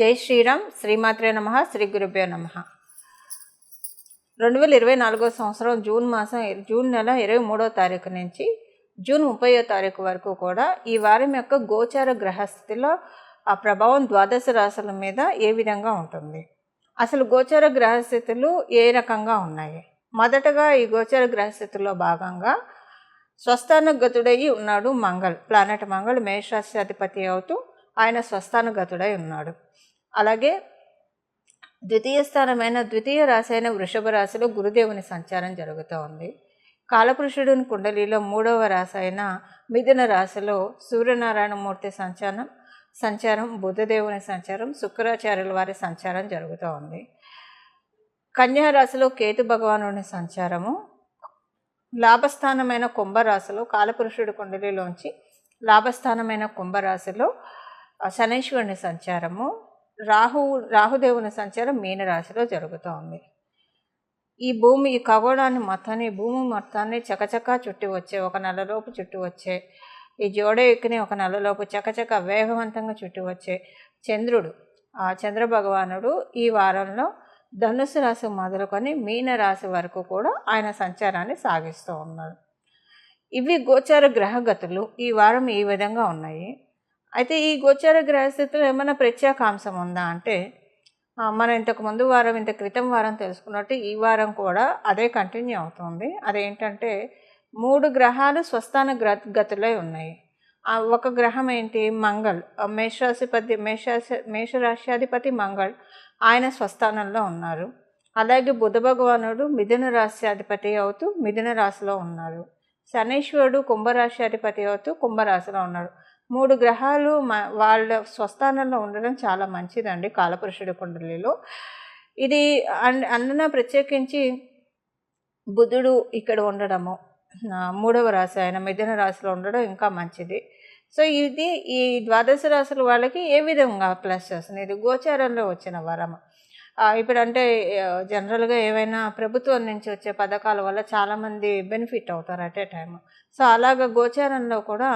జై శ్రీరామ్ శ్రీమాత్రే నమ శ్రీ గురుభ్యో నమ. రెండు వేల ఇరవై నాలుగో సంవత్సరం జూన్ మాసం జూన్ నెల ఇరవై మూడో తారీఖు నుంచి జూన్ ముప్పయో తారీఖు వరకు కూడా ఈ వారం యొక్క గోచార గ్రహస్థితిలో ఆ ప్రభావం ద్వాదశ రాశుల మీద ఏ విధంగా ఉంటుంది? అసలు గోచార గ్రహస్థితులు ఏ రకంగా ఉన్నాయి? మొదటగా ఈ గోచార గ్రహస్థితుల్లో భాగంగా స్వస్థానగతుడై ఉన్నాడు మంగళ్. ప్లానెట్ మంగళ్ మేషరాశి అధిపతి అవుతూ ఆయన స్వస్థానగతుడై ఉన్నాడు. అలాగే ద్వితీయ స్థానమైన ద్వితీయ రాశి అయిన వృషభ రాశిలో గురుదేవుని సంచారం జరుగుతూ ఉంది. కాలపురుషుడిని కుండలిలో మూడవ రాశి అయిన మిథున రాశిలో సూర్యనారాయణమూర్తి సంచారం సంచారం బుధదేవుని సంచారం శుక్రాచార్యుల వారి సంచారం జరుగుతూ ఉంది. కన్యారాశిలో కేతు భగవానుని సంచారము లాభస్థానమైన కుంభరాశిలో కాలపురుషుడి కుండలిలోంచి లాభస్థానమైన కుంభరాశిలో శనైశ్వరుని సంచారము రాహు రాహుదేవుని సంచారం మీనరాశిలో జరుగుతూ ఉంది ఈ భూమి ఈ ఖగోళాన్ని మొత్తాన్ని భూమి మొత్తాన్ని చకచకా చుట్టి వచ్చే ఒక నెలలోపు చుట్టి వచ్చే ఈ జోడ ఎక్కిని ఒక నెలలోపు చకచక వేగవంతంగా చుట్టి వచ్చే చంద్రుడు ఆ చంద్ర భగవానుడు ఈ వారంలో ధనుసు రాశి మొదలుకొని మీన రాశి వరకు కూడా ఆయన సంచారాన్ని సాగిస్తూ ఉన్నాడు ఇవి గోచార గ్రహగతులు. ఈ వారం ఈ విధంగా ఉన్నాయి. అయితే ఈ గోచార గ్రహస్థితిలో ఏమైనా ప్రత్యేకాంశం ఉందా అంటే మనం ఇంతకు ముందు వారం ఇంత క్రితం వారం తెలుసుకున్నట్టు ఈ వారం కూడా అదే కంటిన్యూ అవుతుంది. అదేంటంటే మూడు గ్రహాలు స్వస్థాన గ్ర గతులై ఉన్నాయి. ఒక గ్రహం ఏంటి? మంగళ్. మేషరాశిపతి మేషరాశి మేషరాశ్యాధిపతి మంగళ్ ఆయన స్వస్థానంలో ఉన్నారు. అలాగే బుధ భగవానుడు మిథున రాశ్యాధిపతి అవుతూ మిథున రాశిలో ఉన్నారు. శనీశ్వరుడు కుంభరాశ్యాధిపతి అధిపతి అవుతూ కుంభరాశిలో ఉన్నాడు మూడు గ్రహాలు వాళ్ళ స్వస్థానంలో ఉండడం చాలా మంచిదండి కాలపురుషుడి కుండలిలో. ఇది అన్న ప్రత్యేకించి బుధుడు ఇక్కడ ఉండడము మూడవ రాశి ఆయన మిథున రాశిలో ఉండడం ఇంకా మంచిది. సో ఇది ఈ ద్వాదశ రాశుల వాళ్ళకి ఏ విధంగా ప్లస్ చేస్తుంది? ఇది గోచారంలో వచ్చిన వరము. ఇప్పుడు అంటే జనరల్గా ఏవైనా ప్రభుత్వం నుంచి వచ్చే పథకాల వల్ల చాలామంది బెనిఫిట్ అవుతారు అట్ ఏ టైమ్. సో అలాగ గోచారంలో కూడా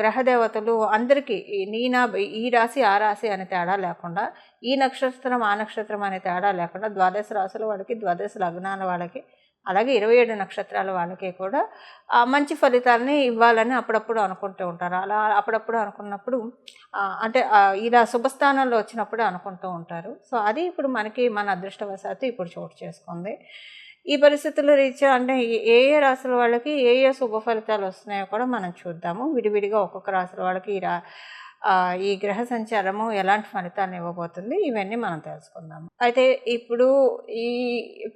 గ్రహదేవతలు అందరికీ నీనా ఈ రాశి ఆ రాశి అనే తేడా లేకుండా ఈ నక్షత్రం ఆ నక్షత్రం అనే తేడా లేకుండా ద్వాదశ రాశుల వాళ్ళకి ద్వాదశ లగ్నాల వాళ్ళకి అలాగే ఇరవై ఏడు నక్షత్రాల వాళ్ళకి కూడా మంచి ఫలితాలని ఇవ్వాలని అప్పుడప్పుడు అనుకుంటూ ఉంటారు. అలా అప్పుడప్పుడు అనుకున్నప్పుడు అంటే ఇలా శుభస్థానంలో వచ్చినప్పుడు అనుకుంటూ ఉంటారు. సో అది ఇప్పుడు మనకి మన అదృష్టవశాత్తు ఇప్పుడు చోటు చేసుకుంది. ఈ పరిస్థితుల రీత్యా అంటే ఏ ఏ రాశుల వాళ్ళకి ఏ ఏ శుభ ఫలితాలు వస్తున్నాయో కూడా మనం చూద్దాము. విడివిడిగా ఒక్కొక్క రాశుల వాళ్ళకి ఈ రా ఈ గ్రహ సంచారము ఎలాంటి ఫలితాన్ని ఇవ్వబోతుంది? ఇవన్నీ మనం తెలుసుకుందాము. అయితే ఇప్పుడు ఈ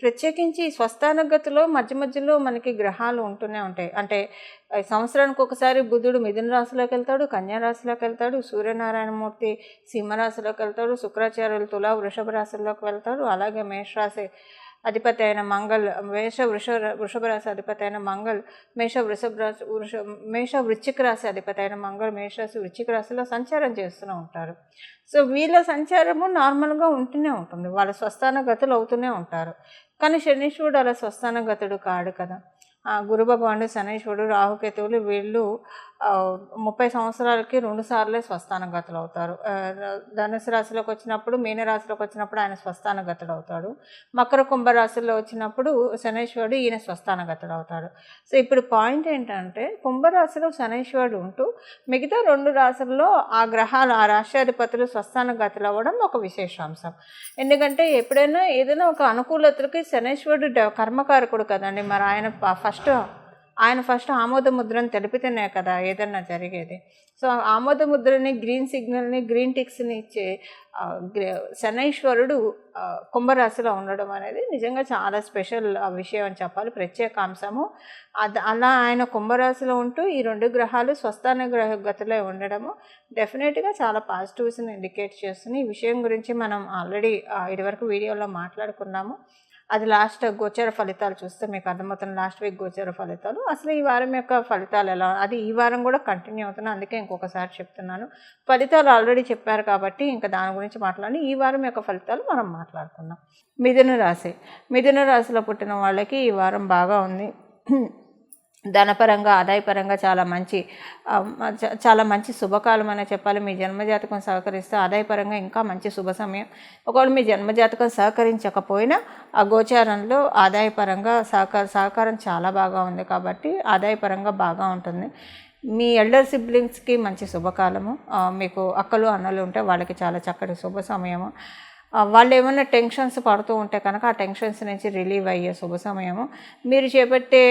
ప్రత్యేకించి స్వస్థానగతిలో మధ్య మధ్యలో మనకి గ్రహాలు ఉంటూనే ఉంటాయి. అంటే సంవత్సరానికి ఒకసారి బుధుడు మిథున రాశిలోకి వెళ్తాడు కన్యా రాశిలోకి వెళ్తాడు సూర్యనారాయణమూర్తి సింహరాశిలోకి వెళ్తాడు శుక్రాచార్యులు తులా వృషభ రాశిలోకి వెళ్తాడు అలాగే మేషరాశి అధిపతి అయిన మంగళ్ మేష వృష వృషభ రాశి అధిపతి అయిన మంగళ్ మేష వృషభ రాశి వృష మేష వృశ్చిక రాశి అధిపతి అయిన మంగళ్ మేషరాశి వృశ్చిక రాశిలో సంచారం చేస్తూనే ఉంటారు. సో వీళ్ళ సంచారము నార్మల్గా ఉంటూనే ఉంటుంది. వాళ్ళ స్వస్థాన గతులు అవుతూనే ఉంటారు. కానీ శనీశ్వరుడు అలా స్వస్థాన గతుడు కాడు కదా. గురు భగవానుడు శనీశ్వరుడు రాహుకేతువులు వీళ్ళు ముప్పై సంవత్సరాలకి రెండు సార్లే స్వస్థానగతులు అవుతారు. ధనుసు రాశిలోకి వచ్చినప్పుడు మీనరాశిలోకి వచ్చినప్పుడు ఆయన స్వస్థాన గతుడు అవుతాడు. మకర కుంభరాశిలో వచ్చినప్పుడు శనీశ్వరుడు ఈయన స్వస్థాన గతుడు అవుతాడు. సో ఇప్పుడు పాయింట్ ఏంటంటే కుంభరాశిలో శనీశ్వరుడు ఉంటూ మిగతా రెండు రాశుల్లో ఆ గ్రహాలు ఆ రాష్ట్రాధిపతులు స్వస్థానగతులు అవ్వడం ఒక విశేషాంశం. ఎందుకంటే ఎప్పుడైనా ఏదైనా ఒక అనుకూలతలకి శనీశ్వరుడు కర్మకారకుడు కదండి. మరి ఆయన ఫస్ట్ ఆయన ఫస్ట్ ఆమోద ముద్రను తెలిపితేనే కదా ఏదన్నా జరిగేది. సో ఆమోద ముద్రని గ్రీన్ సిగ్నల్ని గ్రీన్ టిక్స్ని ఇచ్చే శనైశ్వరుడు కుంభరాశిలో ఉండడం అనేది నిజంగా చాలా స్పెషల్ విషయం అని చెప్పాలి. ప్రత్యేకాంశము అది అలా ఆయన కుంభరాశిలో ఉంటూ ఈ రెండు గ్రహాలు స్వస్థాన గ్రహ గతిలో ఉండడము డెఫినెట్గా చాలా పాజిటివ్స్ని ఇండికేట్ చేస్తుంది. ఈ విషయం గురించి మనం ఆల్రెడీ ఇదివరకు వీడియోలో మాట్లాడుకున్నాము. అది లాస్ట్ గోచర ఫలితాలు చూస్తే మీకు అర్థమవుతుంది. లాస్ట్ వీక్ గోచర ఫలితాలు. అసలు ఈ వారం యొక్క ఫలితాలు ఎలా? అది ఈ వారం కూడా కంటిన్యూ అవుతున్నాను అందుకే ఇంకొకసారి చెప్తున్నాను. ఫలితాలు ఆల్రెడీ చెప్పారు కాబట్టి ఇంకా దాని గురించి మాట్లాడి ఈ వారం యొక్క ఫలితాలు మనం మాట్లాడుకుందాం. మిథున రాశి. మిథున రాశిలో పుట్టిన వాళ్ళకి ఈ వారం బాగా ఉంది. ధనపరంగా ఆదాయపరంగా చాలా మంచి చాలా మంచి శుభకాలం అనే చెప్పాలి. మీ జన్మజాతకం సహకరిస్తే ఆదాయపరంగా ఇంకా మంచి శుభ సమయం. ఒకవేళ మీ జన్మజాతకం సహకరించకపోయినా ఆ గోచారంలో ఆదాయపరంగా సహకార సహకారం చాలా బాగా ఉంది కాబట్టి ఆదాయపరంగా బాగా ఉంటుంది. మీ ఎల్డర్ సిబ్లింగ్స్కి మంచి శుభకాలము. మీకు అక్కలు అన్నలు ఉంటే వాళ్ళకి చాలా చక్కటి శుభ సమయము. వాళ్ళు ఏమైనా టెన్షన్స్ పడుతూ ఉంటే కనుక ఆ టెన్షన్స్ నుంచి రిలీవ్ అయ్యే శుభ సమయము. మీరు చేపట్టే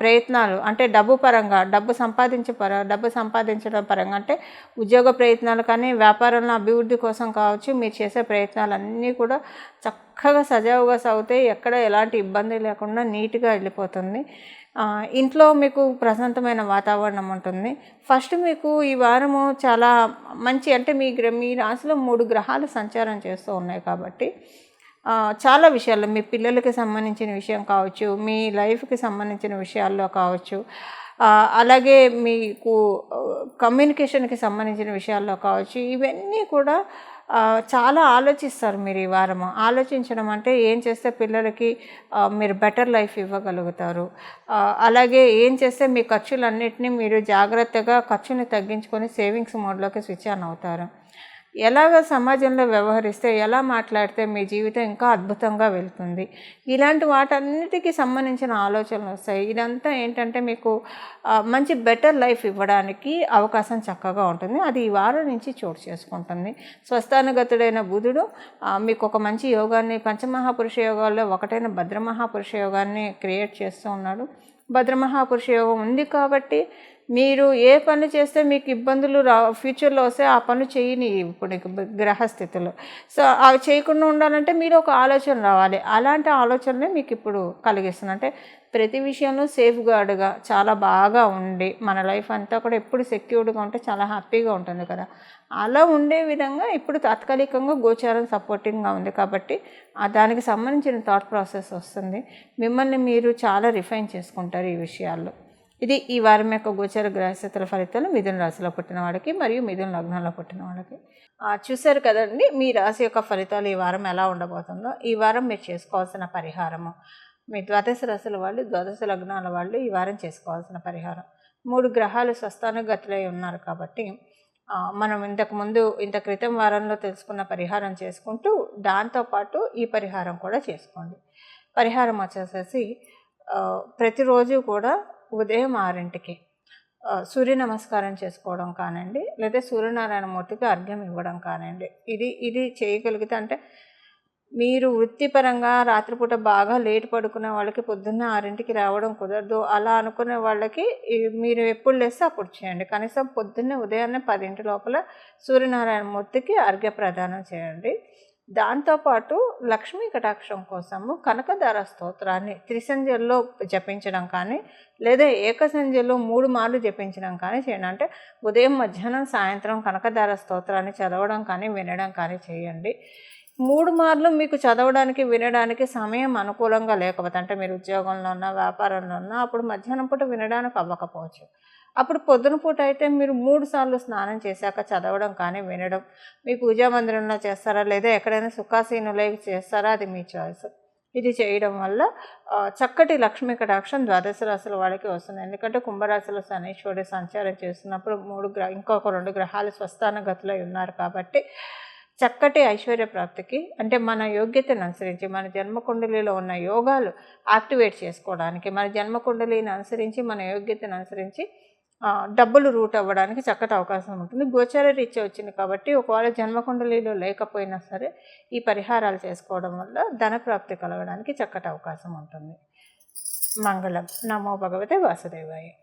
ప్రయత్నాలు అంటే డబ్బు పరంగా డబ్బు సంపాదించే పర డబ్బు సంపాదించడం పరంగా అంటే ఉద్యోగ ప్రయత్నాలు కానీ వ్యాపారంలో అభివృద్ధి కోసం కావచ్చు మీరు చేసే ప్రయత్నాలన్నీ కూడా చక్కగా సజావుగా సాగుతాయి. ఎక్కడ ఎలాంటి ఇబ్బంది లేకుండా నీట్గా వెళ్ళిపోతుంది. ఇంట్లో మీకు ప్రశాంతమైన వాతావరణం ఉంటుంది. ఫస్ట్ మీకు ఈ వారము చాలా మంచి అంటే మీ గ్ర మీ రాశిలో మూడు గ్రహాలు సంచారం చేస్తూ ఉన్నాయి కాబట్టి చాలా విషయాల్లో మీ పిల్లలకి సంబంధించిన విషయం కావచ్చు మీ లైఫ్కి సంబంధించిన విషయాల్లో కావచ్చు అలాగే మీకు కమ్యూనికేషన్కి సంబంధించిన విషయాల్లో కావచ్చు ఇవన్నీ కూడా చాలా ఆలోచిస్తారు మీరు ఈ వారము. ఆలోచించడం అంటే ఏం చేస్తే పిల్లలకి మీరు బెటర్ లైఫ్ ఇవ్వగలుగుతారు. అలాగే ఏం చేస్తే మీ ఖర్చులన్నింటినీ మీరు జాగ్రత్తగా ఖర్చుని తగ్గించుకొని సేవింగ్స్ మోడ్లోకి స్విచ్ ఆన్ అవుతారు. ఎలాగ సమాజంలో వ్యవహరిస్తే ఎలా మాట్లాడితే మీ జీవితం ఇంకా అద్భుతంగా వెళ్తుంది? ఇలాంటి వాటన్నిటికీ సంబంధించిన ఆలోచనలు వస్తాయి. ఇదంతా ఏంటంటే మీకు మంచి బెటర్ లైఫ్ ఇవ్వడానికి అవకాశం చక్కగా ఉంటుంది. అది ఈ వారం నుంచి చోటు చేసుకుంటుంది. స్వస్థానగతుడైన బుధుడు మీకు ఒక మంచి యోగాన్ని పంచమహాపురుష యోగాల్లో ఒకటైన భద్రమహాపురుష యోగాన్ని క్రియేట్ చేస్తూ ఉన్నాడు. భద్రమహాపురుష యోగం ఉంది కాబట్టి మీరు ఏ పని చేస్తే మీకు ఇబ్బందులు రా ఫ్యూచర్లో వస్తే ఆ పనులు చేయని ఇప్పుడు గ్రహస్థితిలో గ్రహస్థితులు. సో అవి చేయకుండా ఉండాలంటే మీరు ఒక ఆలోచన రావాలి. అలాంటి ఆలోచనలే మీకు ఇప్పుడు కలిగిస్తుంది. అంటే ప్రతి విషయంలో సేఫ్ గార్డ్గా చాలా బాగా ఉండి మన లైఫ్ అంతా కూడా ఎప్పుడు సెక్యూర్డ్గా ఉంటే చాలా హ్యాపీగా ఉంటుంది కదా. అలా ఉండే విధంగా ఇప్పుడు తాత్కాలికంగా గోచారం సపోర్టింగ్గా ఉంది కాబట్టి దానికి సంబంధించిన థాట్ ప్రాసెస్ వస్తుంది. మిమ్మల్ని మీరు చాలా రిఫైన్ చేసుకుంటారు ఈ విషయాల్లో. ఇది ఈ వారం యొక్క గోచర గ్రహస్థితుల ఫలితాలు మిథున రాశిలో పుట్టిన వాళ్ళకి మరియు మిథున లగ్నంలో పుట్టిన వాళ్ళకి చూశారు కదండి మీ రాశి యొక్క ఫలితాలు ఈ వారం ఎలా ఉండబోతుందో. ఈ వారం మీరు చేసుకోవాల్సిన పరిహారము. మీ ద్వాదశ రాశుల వాళ్ళు ద్వాదశ లగ్నాల వాళ్ళు ఈ వారం చేసుకోవాల్సిన పరిహారం. మూడు గ్రహాలు స్వస్థానుగతులై ఉన్నారు కాబట్టి మనం ఇంతకు ముందు ఇంత క్రితం వారంలో తెలుసుకున్న పరిహారం చేసుకుంటూ దాంతోపాటు ఈ పరిహారం కూడా చేసుకోండి. పరిహారం వచ్చేసేసి ప్రతిరోజు కూడా ఉదయం ఆరింటికి సూర్య నమస్కారం చేసుకోవడం కానివ్వండి లేదా సూర్యనారాయణ మూర్తికి అర్ఘ్యం ఇవ్వడం కానివ్వండి ఇది ఇది చేయగలిగితే అంటే మీరు వృత్తిపరంగా రాత్రిపూట బాగా లేట్ పడుకునే వాళ్ళకి పొద్దున్న ఆరింటికి రావడం కుదరదు. అలా అనుకునే వాళ్ళకి మీరు ఎప్పుడు లేస్తే అప్పుడు చేయండి. కనీసం పొద్దున్నే ఉదయాన్నే పదింటి లోపల సూర్యనారాయణ మూర్తికి అర్ఘ్య ప్రదానం చేయండి. దాంతోపాటు లక్ష్మీ కటాక్షం కోసము కనకధార స్తోత్రాన్ని త్రిసంధ్యల్లో జపించడం కానీ లేదా ఏకసంధ్యలో మూడు మార్లు జపించడం కానీ చేయండి. అంటే ఉదయం మధ్యాహ్నం సాయంత్రం కనకధార స్తోత్రాన్ని చదవడం కానీ వినడం కానీ చేయండి. మూడు మార్లు మీకు చదవడానికి వినడానికి సమయం అనుకూలంగా లేకపోతే అంటే మీరు ఉద్యోగంలో ఉన్నా వ్యాపారంలో ఉన్నా అప్పుడు మధ్యాహ్నం పూట వినడానికి అవ్వకపోవచ్చు. అప్పుడు పొద్దున పూట అయితే మీరు మూడు సార్లు స్నానం చేశాక చదవడం కానీ వినడం మీ పూజా మందిరంలో చేస్తారా లేదా ఎక్కడైనా సుఖాసీనులై చేస్తారా అది మీ చాయిస్. ఇది చేయడం వల్ల చక్కటి లక్ష్మీ కటాక్షం ద్వాదశ రాశుల వాళ్ళకి వస్తుంది. ఎందుకంటే కుంభరాశిలో శనీశ్వరుడు సంచారం చేస్తున్నప్పుడు మూడు గ్రహ ఇంకొక రెండు గ్రహాలు స్వస్థాన గతిలో ఉన్నారు కాబట్టి చక్కటి ఐశ్వర్య ప్రాప్తికి అంటే మన యోగ్యతను అనుసరించి మన జన్మకుండలిలో ఉన్న యోగాలు యాక్టివేట్ చేసుకోవడానికి మన జన్మకుండలిని అనుసరించి మన యోగ్యతను అనుసరించి డబ్బులు రూట్ అవ్వడానికి చక్కటి అవకాశం ఉంటుంది. గోచార రీత్యా వచ్చింది కాబట్టి ఒకవేళ జన్మకుండలిలో లేకపోయినా సరే ఈ పరిహారాలు చేసుకోవడం వల్ల ధన ప్రాప్తి కలగడానికి చక్కటి అవకాశం ఉంటుంది. మంగళం. నమో భగవతే వాసుదేవాయ.